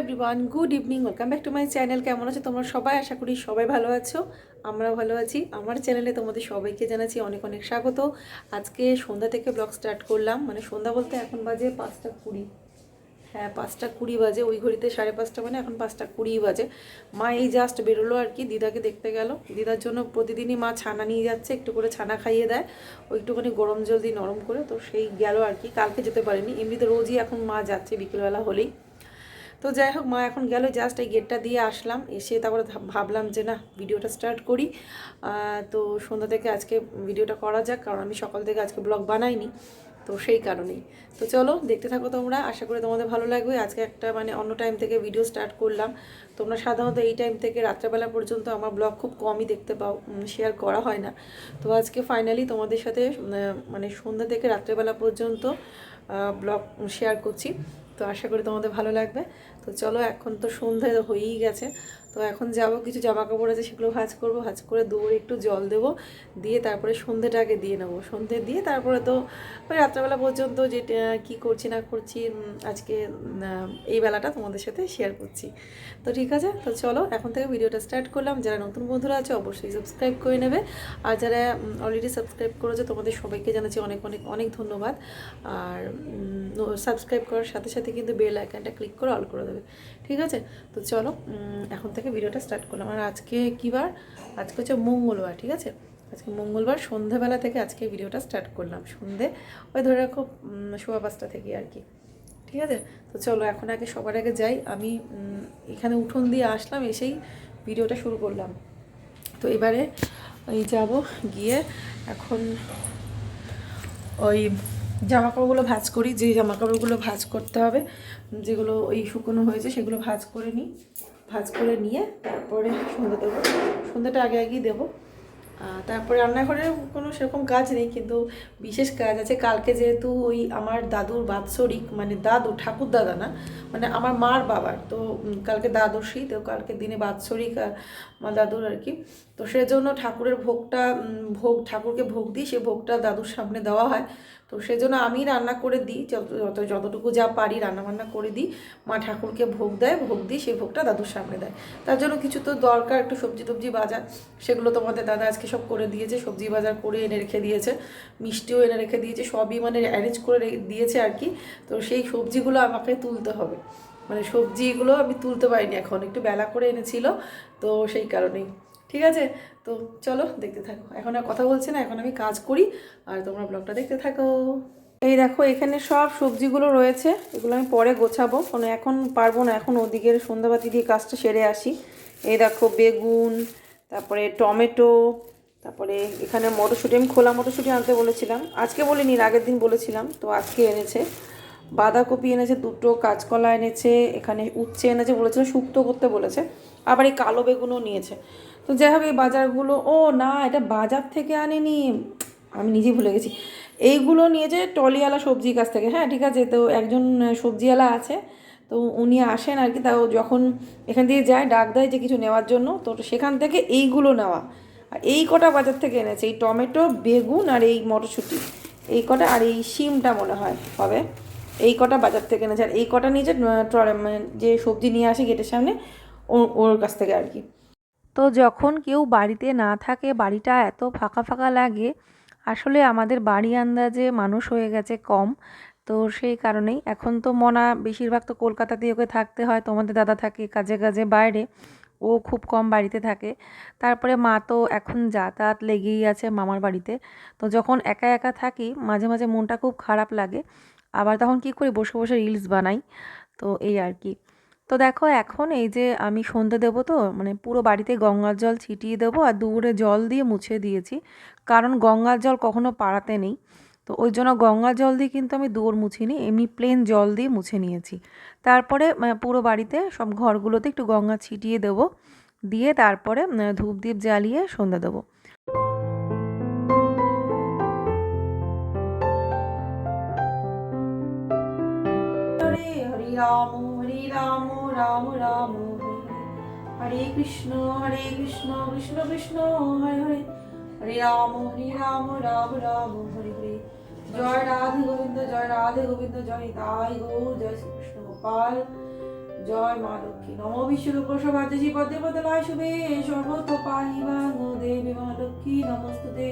Everyone good evening welcome back to my channel কেমন আছো তোমরা সবাই? আশা করি সবাই ভালো আছো। আমরাও ভালো আছি। আমার চ্যানেলে তোমাদের সবাইকে জানাচ্ছি অনেক অনেক স্বাগত। আজকে সন্ধ্যা থেকে ব্লগ স্টার্ট করলাম। মানে সন্ধ্যা বলতে এখন বাজে পাঁচটা কুড়ি। হ্যাঁ পাঁচটা কুড়ি বাজে। ওই ঘড়িতে সাড়ে পাঁচটা মানে এখন পাঁচটা কুড়ি বাজে। মা এই জাস্ট বেরোলো আর কি, দিদাকে দেখতে গেল। দিদার জন্য প্রতিদিনই মা ছানা নিয়ে যাচ্ছে, একটু করে ছানা খাইয়ে দেয়। ওই একটুখানি গরম জল দিয়ে নরম করে, তো সেই গেল আর কি। কালকে যেতে পারেনি। এমনিতে রোজই এখন মা যাচ্ছে বিকেলবেলা হলেই। তো যাই হোক মা এখন গেল জাস্ট এই গেটটা দিয়ে আসলাম। এসে তারপরে ভাবলাম যে না ভিডিওটা স্টার্ট করি। তো সন্ধ্যা থেকে আজকে ভিডিওটা করা যাক, কারণ আমি সকাল থেকে আজকে ব্লগ বানাইনি, তো সেই কারণেই। তো চলো, দেখতে থাকো তোমরা। আশা করি তোমাদের ভালো লাগবে। আজকে একটা মানে অন্য টাইম থেকে ভিডিও স্টার্ট করলাম। তোমরা সাধারণত এই টাইম থেকে রাত্রেবেলা পর্যন্ত আমার ব্লগ খুব কমই দেখতে পাও শেয়ার করা হয় না। তো আজকে ফাইনালি তোমাদের সাথে মানে সন্ধ্যা থেকে রাত্রেবেলা পর্যন্ত ব্লগ শেয়ার করছি। তো আশা করি তোমাদের ভালো লাগবে। তো চলো, এখন তো সন্ধ্যা হয়েই গেছে। তো এখন যাব, কিছু জামা কাপড় আছে সেগুলো ভাজ করব, ভাজ করে দৌড়ে একটু জল দেব, দিয়ে তারপরে সন্ধ্যেটা আগে দিয়ে নেব। সন্ধ্যে দিয়ে তারপরে তো ওই রাত্রেবেলা পর্যন্ত যে কী করছি না করছি আজকে এই বেলাটা তোমাদের সাথে শেয়ার করছি। তো ঠিক আছে, তো চলো, এখন থেকে ভিডিওটা স্টার্ট করলাম। যারা নতুন বন্ধুরা আছে, অবশ্যই সাবস্ক্রাইব করে নেবে। আর যারা অলরেডি সাবস্ক্রাইব করেছে, তোমাদের সবাইকে জানাচ্ছি অনেক অনেক অনেক ধন্যবাদ। আর সাবস্ক্রাইব করার সাথে সাথে কিন্তু বেল আইকনটা ক্লিক করে অল করে দেবে। ঠিক আছে? তো চলো এখন থেকে ভিডিওটা স্টার্ট করলাম। আর আজকে কী বার? আজকে হচ্ছে মঙ্গলবার, ঠিক আছে? আজকে মঙ্গলবার সন্ধ্যাবেলা থেকে আজকে ভিডিওটা স্টার্ট করলাম, সন্ধে, ওই ধরে রাখো সোয়া পাঁচটা থেকে আর কি, ঠিক আছে? তো চলো, এখন আগে, সবার আগে যাই। আমি এখানে উঠোন দিয়ে আসলাম, এসেই ভিডিওটা শুরু করলাম। তো এবারে ওই যাব গিয়ে এখন ওই জামা কাপড়গুলো ভাঁজ করি, যে জামা কাপড়গুলো ভাঁজ করতে হবে, যেগুলো ওই শুকনো হয়েছে সেগুলো ভাঁজ করে নিই। ভাঁজ করে নিয়ে তারপরে সন্ধ্যা দেবো। সন্ধ্যাটা আগে আগেই দেবো। তারপরে রান্নাঘরে কোনো সেরকম কাজ নেই, কিন্তু বিশেষ কাজ আছে। কালকে যেহেতু ওই আমার দাদুর বাৎসরিক মানে দাদু ঠাকুর দাদা না মানে আমার মার বাবার, তো কালকে দ্বাদশী, তো কালকে দিনে বাৎসরিক আমার দাদুর আর কি। তো সেজন্য ঠাকুরের ভোগটা ভোগ, ঠাকুরকে ভোগ দিই, সে ভোগটা দাদুর সামনে দেওয়া হয়। তো সেজন্য আমি রান্না করে দিই, যত, যত- যতটুকু যা পারি রান্না বান্না করে দিই। মা ঠাকুরকে ভোগ দেয়, ভোগ দিই সেই ভোগটা দাদুর সামনে দেয়। তার জন্য কিছু তো দরকার, একটু সবজি টবজি বাজার, সেগুলো তোমাদের দাদা আজকে সব করে দিয়েছে, সবজি বাজার করে এনে রেখে দিয়েছে, মিষ্টিও এনে রেখে দিয়েছে, সবই মানে অ্যারেঞ্জ করে দিয়েছে আর কি। তো সেই সবজিগুলো আমাকে তুলতে হবে। মানে সবজিগুলো আমি তুলতে পারিনি এখন, একটু বেলা করে এনেছিল, তো সেই কারণেই। ঠিক আছে? তো চলো দেখতে থাকো। এখন আর কথা বলছি না, এখন আমি কাজ করি, আর তোমরা ব্লগটা দেখতে থাকো। এই দেখো, এখানে সব সবজিগুলো রয়েছে, এগুলো আমি পরে গোছাবো। মানে এখন পারব না, এখন ওদিকের সন্ধ্যাবাতি দিয়ে কাজটা সেরে আসি। এই দেখো, বেগুন, তারপরে টমেটো, তারপরে এখানে মটরশুঁটি, আমি খোলা মটরশুঁটি আনতে বলেছিলাম। আজকে বলিনি, আগের দিন বলেছিলাম, তো আজকে এনেছে। বাঁধাকপি এনেছে, দুটো কাঁচকলা এনেছে, এখানে উচ্ছে এনেছে বলেছিল শুক্তো করতে বলেছে। আবার এই কালো বেগুনও নিয়েছে। তো যাই হোক, এই বাজারগুলো, ও না, এটা বাজার থেকে আনেনি। আমি নিজে ভুলে গেছি। এইগুলো নিয়েছে টলিওয়ালা সবজির কাছ থেকে হ্যাঁ ঠিক আছে, তো একজন সবজিওয়ালা আছে, তো উনি আসেন আর কি তাও যখন এখান দিয়ে যায়, ডাক দেয় যে কিছু নেওয়ার জন্য, তো সেখান থেকে এইগুলো নেওয়া। আর এই কটা বাজার থেকে এনেছে, এই টমেটো, বেগুন আর এই মটরশুঁটি। এই কটা আর এই শিমটা মনে হয় হবে। এই কটা বাজার থেকে এনেছে, আর এই কটা নিয়েছে মানে যে সবজি নিয়ে আসে গেটের সামনে ওর কাছ থেকে আর কি। তো যখন কেউ বাড়িতে না থাকে, বাড়িটা এত ফাঁকা ফাঁকা লাগে, আসলে আমাদের বাড়ি আন্দাজে মানুষ হয়ে গেছে কম। তো সেই কারণেই এখন তো মনা, বেশিরভাগ তো কলকাতাতেই ওকে থাকতে হয় তোমাদের দাদা থাকে কাজে কাজে বাইরে, ও খুব কম বাড়িতে থাকে। তারপরে মা তো এখন যাতায়াত লেগেই আছে মামার বাড়িতে। তো যখন একা একা থাকি, মাঝে মাঝে মনটা খুব খারাপ লাগে। আবার তখন কী করি, বসে বসে রিলস বানাই। তো এই আর কি। তো দেখো এখন এই যে আমি সন্ধে দেবো তো মানে পুরো বাড়িতে গঙ্গার জল ছিটিয়ে দেবো আর দূরে জল দিয়ে মুছে দিয়েছি। কারণ গঙ্গার জল কখনো পাড়াতে নেই। তো ওই জন্য গঙ্গার জল দিয়ে কিন্তু আমি দৌড় মুছিনি, এমনি প্লেন জল দিয়ে মুছে নিয়েছি। তারপরে পুরো বাড়িতে সব ঘরগুলোতে একটু গঙ্গা ছিটিয়ে দেবো। দিয়ে তারপরে ধূপ জ্বালিয়ে সন্ধে দেবো। হরে রাম রাম রাম, হরে কৃষ্ণ হরে কৃষ্ণ কৃষ্ণ কৃষ্ণ, হরে হরে। হরে রাম হরে রাম রাম রাম, হরে হরে। জয় রাধে গোবিন্দ, জয় রাধে গোবিন্দ, জয় তাই গৌর জয় শ্রীকৃষ্ণ গোপাল। জয় মা লক্ষ্মী। নম বিশ্বরূপ সভাজি পদে পদে লয় শুভে। সর্বত পাহিবাং দেবী মা লক্ষ্মী, নমস্তুতে।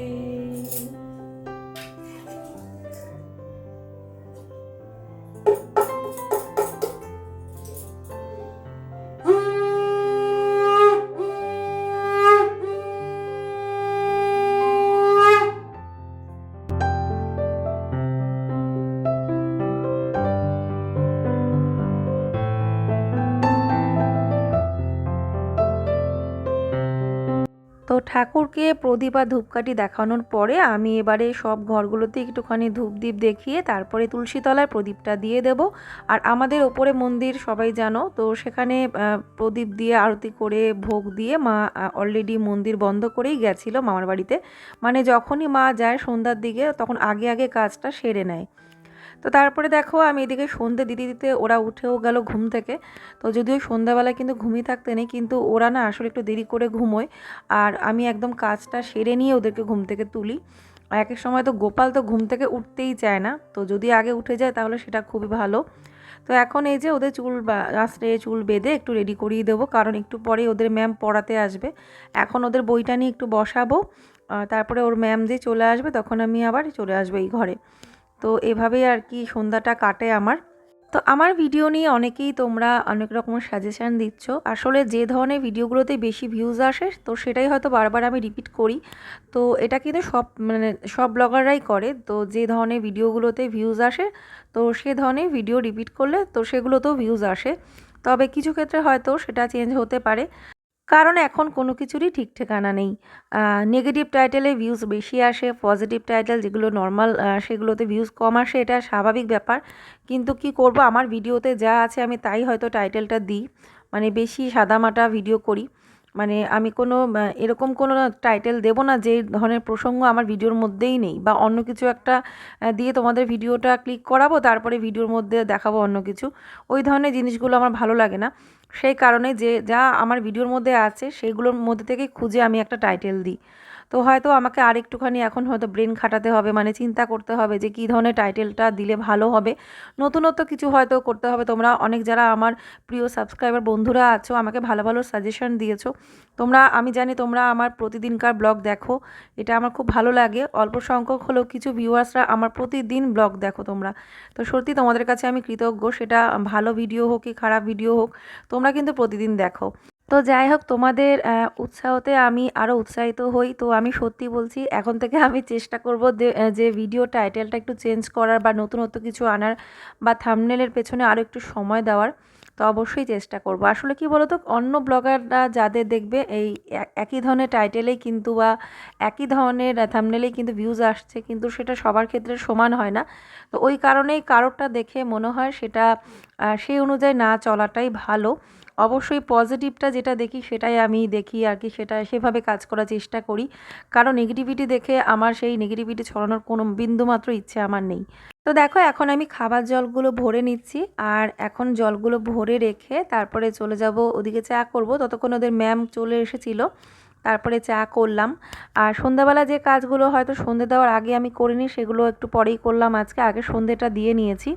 ঠাকুরকে প্রদীপ আর ধূপকাঠি দেখানোর পরে আমি এবারে সব ঘরগুলোতে একটুখানি ধূপ দ্বীপ দেখিয়ে তারপরে তুলসীতলায় প্রদীপটা দিয়ে দেব। আর আমাদের ওপরে মন্দির, সবাই জানো, তো সেখানে প্রদীপ দিয়ে আরতি করে, ভোগ দিয়ে মা অলরেডি মন্দির বন্ধ করেই গেছিল মামার বাড়িতে। মানে যখনই মা যায় সন্ধ্যার দিকে, তখন আগে আগে কাজটা সেরে নেয়। তো তারপরে দেখো আমি এদিকে সন্ধে দিতে দিতে ওরা উঠেও গেল ঘুম থেকে। তো যদিও সন্ধ্যাবেলা কিন্তু ঘুমিয়ে থাকতে নেই, কিন্তু ওরা না আসলে একটু দেরি করে ঘুমোয়। আর আমি একদম কাজটা সেরে নিয়ে ওদেরকে ঘুম থেকে তুলি। এক এক সময় তো গোপাল তো ঘুম থেকে উঠতেই চায় না। তো যদি আগে উঠে যায় তাহলে সেটা খুবই ভালো। তো এখন এই যে ওদের চুল আঁচড়ে চুল বেঁধে একটু রেডি করিয়ে দেবো, কারণ একটু পরে ওদের ম্যাম পড়াতে আসবে। এখন ওদের বইটা নিয়ে একটু বসাবো। তারপরে ওর ম্যাম যে চলে আসবে, তখন আমি আবার চলে আসব এই ঘরে। তো এভাবেই আর কি সন্ধ্যাটা কাটে আমার। তো আমার ভিডিও নিয়ে অনেকেই তোমরা অনেক রকমের সাজেশান দিচ্ছ। আসলে যে ধরনের ভিডিওগুলোতে বেশি ভিউজ আসে, তো সেটাই হয়তো বারবার আমি রিপিট করি। তো এটা কিন্তু সব মানে সব ব্লগাররাই করে। তো যে ধরনের ভিডিওগুলোতে ভিউজ আসে, তো সে ধরনের ভিডিও রিপিট করলে তো সেগুলোতেও ভিউজ আসে। তবে কিছু ক্ষেত্রে হয়তো সেটা চেঞ্জ হতে পারে। কারণ এখন কোনো কিছুরই ঠিক ঠিকানা নেই। নেগেটিভ টাইটেলে ভিউজ বেশি আসে পজিটিভ টাইটেল যেগুলো নর্মাল সেগুলোতে ভিউজ কম আসে, এটা স্বাভাবিক ব্যাপার। কিন্তু কি করব, আমার ভিডিওতে যা আছে আমি তাই হয়তো টাইটেলটা দিই। মানে বেশি সাদামাটা ভিডিও করি। মানে আমি কোনো এরকম কোনো টাইটেল দেব না, যে ধরনের প্রসঙ্গ আমার ভিডিওর মধ্যেই নেই, বা অন্য কিছু একটা দিয়ে তোমাদের ভিডিওটা ক্লিক করাবো, তারপরে ভিডিওর মধ্যে দেখাবো অন্য কিছু। ওই ধরনের জিনিসগুলো আমার ভালো লাগে না। সেই কারণে যে, যা আমার ভিডিওর মধ্যে আছে সেইগুলোর মধ্যে থেকে খুঁজে আমি একটা টাইটেল দিই। তো হয়তো আমাকে আর একটুখানি এখন হয়তো ব্রেন খাটাতে হবে মানে চিন্তা করতে হবে যে কী ধরনের টাইটেলটা দিলে ভালো হবে। নতুনত্ব কিছু হয়তো করতে হবে। তোমরা অনেক যারা আমার প্রিয় সাবস্ক্রাইবার বন্ধুরা আছো, আমাকে ভালো ভালো সাজেশন দিয়েছ। তোমরা, আমি জানি তোমরা আমার প্রতিদিনকার ব্লগ দেখো, এটা আমার খুব ভালো লাগে। অল্প সংখ্যক হলেও কিছু ভিউয়ার্সরা আমার প্রতিদিন ব্লগ দেখো তোমরা। তো সত্যি তোমাদের কাছে আমি কৃতজ্ঞ, সেটা ভালো ভিডিও হোক কি খারাপ ভিডিও হোক, তোমরা কিন্তু প্রতিদিন দেখো। তো যাই হোক, তোমাদের উৎসাহতে আমি আরও উৎসাহিত হই। তো আমি সত্যি বলছি, এখন থেকে আমি চেষ্টা করব যে ভিডিও টাইটেলটা একটু চেঞ্জ করার বা নতুনত্ব কিছু আনার বা থামনেলের পেছনে আরও একটু সময় দেওয়ার, তো অবশ্যই চেষ্টা করব। আসলে কি বলতো, অন্য ব্লগাররা যাদের দেখবে এই একই ধরনের টাইটেলেই কিন্তু বা একই ধরনের থামনেলেই কিন্তু ভিউজ আসছে, কিন্তু সেটা সবার ক্ষেত্রে সমান হয় না। তো ওই কারণেই কারোরটা দেখে মনে হয় সেটা সেই অনুযায়ী না চলাটাই ভালো। অবশ্যই পজিটিভটা যেটা দেখি সেটাই আমি দেখি আর কি, সেটা সেভাবে কাজ করার চেষ্টা করি। কারণ নেগেটিভিটি দেখে আমার সেই নেগেটিভিটি ছড়ানোর কোনো বিন্দুমাত্র ইচ্ছে আমার নেই। তো দেখো, এখন আমি খাবার জলগুলো ভরে নিচ্ছি আর এখন জলগুলো ভরে রেখে তারপরে চলে যাব, ওদিকে চা করব। ততক্ষণ ওদের ম্যাম চলে এসেছিল, তারপরে চা করলাম। আর সন্ধ্যাবেলা যে কাজগুলো হয়তো সন্ধে দেওয়ার আগে আমি করিনি, সেগুলো একটু পরেই করলাম। আজকে আগে সন্ধেটা দিয়ে নিয়েছি।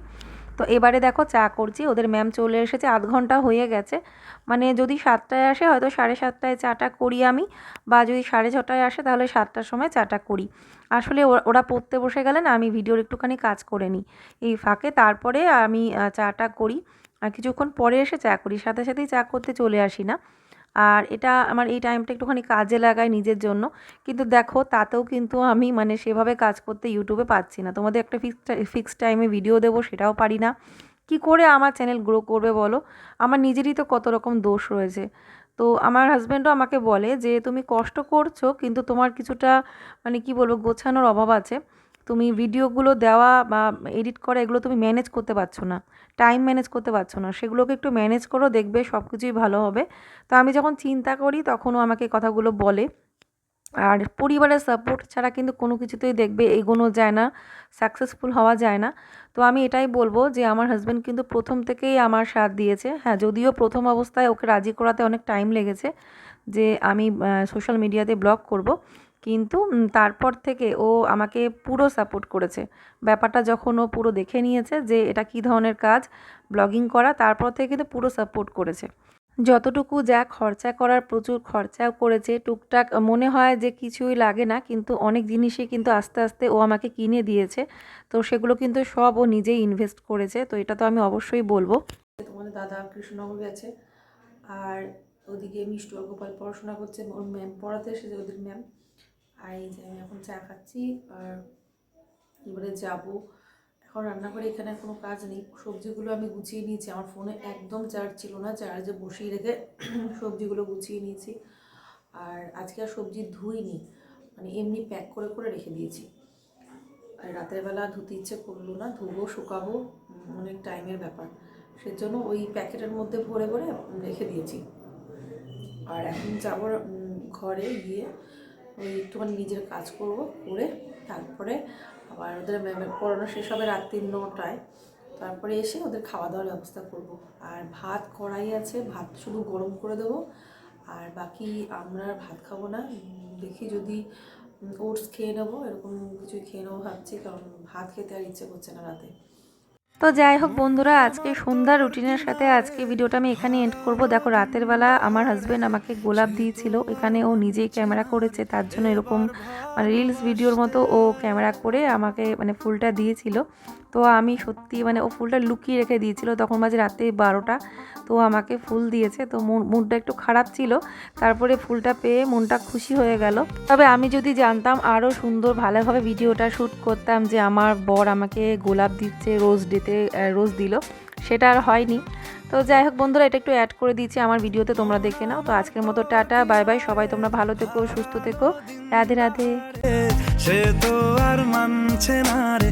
তো এবারে দেখো চা করছি, ওদের ম্যাম চলে এসেছে, আধ ঘণ্টা হয়ে গেছে। মানে যদি সাতটায় আসে, হয়তো সাড়ে সাতটায় চাটা করি আমি, বা যদি সাড়ে ছটায় আসে, তাহলে সাতটার সময় চাটা করি। আসলে ওরা- পড়তে বসে গেলে না আমি ভিডিওর একটুখানি কাজ করে নিই। এই ফাঁকে তারপরে আমি চাটা করি, আর কিছুক্ষণ পরে এসে চা করি, সাথে সাথেই চা করতে চলে আসি না। আর এটা আমার এই টাইমটা একটুখানি কাজে লাগাই নিজের জন্য। কিন্তু দেখো, তাতেও কিন্তু আমি মানে সেভাবে কাজ করতে ইউটিউবে পাচ্ছি না। তোমাদের একটা ফিক্সড ফিক্সড টাইমে ভিডিও দেবো, সেটাও পারি না। কি করে আমার চ্যানেল গ্রো করবে বলো? আমার নিজেরই তো কত রকম দোষ রয়েছে। তো আমার হাজব্যান্ডও আমাকে বলে যে, তুমি কষ্ট করছ, কিন্তু তোমার কিছুটা মানে কি বলব, গোছানোর অভাব আছে। তুমি ভিডিওগুলো দেওয়া বা এডিট করা এগুলো তুমি ম্যানেজ করতে পারছ না, টাইম ম্যানেজ করতে পারছ না, সেগুলোকে একটু ম্যানেজ করো, দেখবে সব কিছুই ভালো হবে। তো আমি যখন চিন্তা করি তখনও আমাকে কথাগুলো বলে। আর পরিবারের সাপোর্ট ছাড়া কিন্তু কোনো কিছুতেই দেখবে এগোনো যায় না সাকসেসফুল হওয়া যায় না। তো আমি এটাই বলব যে আমার হাজব্যান্ড কিন্তু প্রথম থেকেই আমার সাথ দিয়েছে। হ্যাঁ যদিও প্রথম অবস্থায় ওকে রাজি করাতে অনেক টাইম লেগেছে যে আমি সোশ্যাল মিডিয়াতে ব্লগ করব। কিন্তু তারপর থেকে ও আমাকে পুরো সাপোর্ট করেছে। ব্যাপারটা যখন ও পুরো দেখে নিয়েছে যে এটা কী ধরনের কাজ ব্লগিং করা, তারপর থেকে কিন্তু পুরো সাপোর্ট করেছে। যতটুকু যা খরচা করার প্রচুর খরচাও করেছে, টুকটাক মনে হয় যে কিছুই লাগে না, কিন্তু অনেক জিনিসই কিন্তু আস্তে আস্তে ও আমাকে কিনে দিয়েছে। তো সেগুলো কিন্তু সব ও নিজেই ইনভেস্ট করেছে, তো এটা তো আমি অবশ্যই বলব। তোমাদের দাদা কৃষ্ণনগর গেছে, আর ওদিকে মিষ্টু গোপাল পড়াশোনা করছে, ওর ম্যাম পড়াতে এসেছে ওদের ম্যাম আর এই যে আমি এখন চা খাচ্ছি আর এবারে যাব। এখন রান্নাঘরে এখানে কোনো কাজ নেই। সবজিগুলো আমি গুছিয়ে নিয়েছি। আমার ফোনে একদম চার্জ ছিল না। চার্জে বসিয়ে রেখে সবজিগুলো গুছিয়ে নিয়েছি। আর আজকে আর সবজি ধুইনি। মানে এমনি প্যাক করে করে রেখে দিয়েছি। আর রাতের বেলা ধুতে ইচ্ছে করল না। ধুবো, শুকাবো অনেক টাইমের ব্যাপার। সেজন্য ওই প্যাকেটের মধ্যে ভরে ভরে রেখে দিয়েছি। আর এখন যাব ঘরে গিয়ে ওই একটুখানি নিজের কাজ করব, করে তারপরে আবার ওদের পড়ানো শেষ হবে রাত্রি নটায়। তারপরে এসে ওদের খাওয়া দাওয়ার ব্যবস্থা করব। আর ভাত কড়াই আছে, ভাত শুধু গরম করে দেবো। আর বাকি আমরা ভাত খাব না। দেখি যদি ওটস খেয়ে নেব, এরকম কিছু খেয়ে নেব ভাবছি, কারণ ভাত খেতে আর ইচ্ছে করছে না রাতে। তো যাই হোক বন্ধুরা, আজকে সন্ধ্যা রুটিনের সাথে আজকে ভিডিওটা আমি এখানে এন্ড করব। দেখো, রাতের বেলা আমার হাজব্যান্ড আমাকে গোলাপ দিয়েছিল। এখানে ও নিজেই ক্যামেরা করেছে, তার জন্য এরকম মানে রিলস ভিডিওর মতো ও ক্যামেরা করে আমাকে মানে ফুলটা দিয়েছিল। তো আমি সত্যি মানে ও ফুলটা লুকিয়ে রেখে দিয়েছিল। তখন মাঝে রাতে বারোটা। তো আমাকে ফুল দিয়েছে। তো মুডটা একটু খারাপ ছিল। তারপরে ফুলটা পেয়ে মনটা খুশি হয়ে গেল। তবে আমি যদি জানতাম আরও সুন্দর ভালোভাবে ভিডিওটা শ্যুট করতাম যে আমার বর আমাকে গোলাপ দিচ্ছে, রোজ ডেতে রোজ দিল, সেটা আর হয়নি। তো যাই হোক বন্ধুরা, এটা একটু অ্যাড করে দিয়েছি আমার ভিডিওতে, তোমরা দেখে নাও। তো আজকের মতো টাটা, বাই বাই, সবাই তোমরা ভালো থেকো, সুস্থ থেকো। রাধে রাধে। সে তো আর মানছে না রে।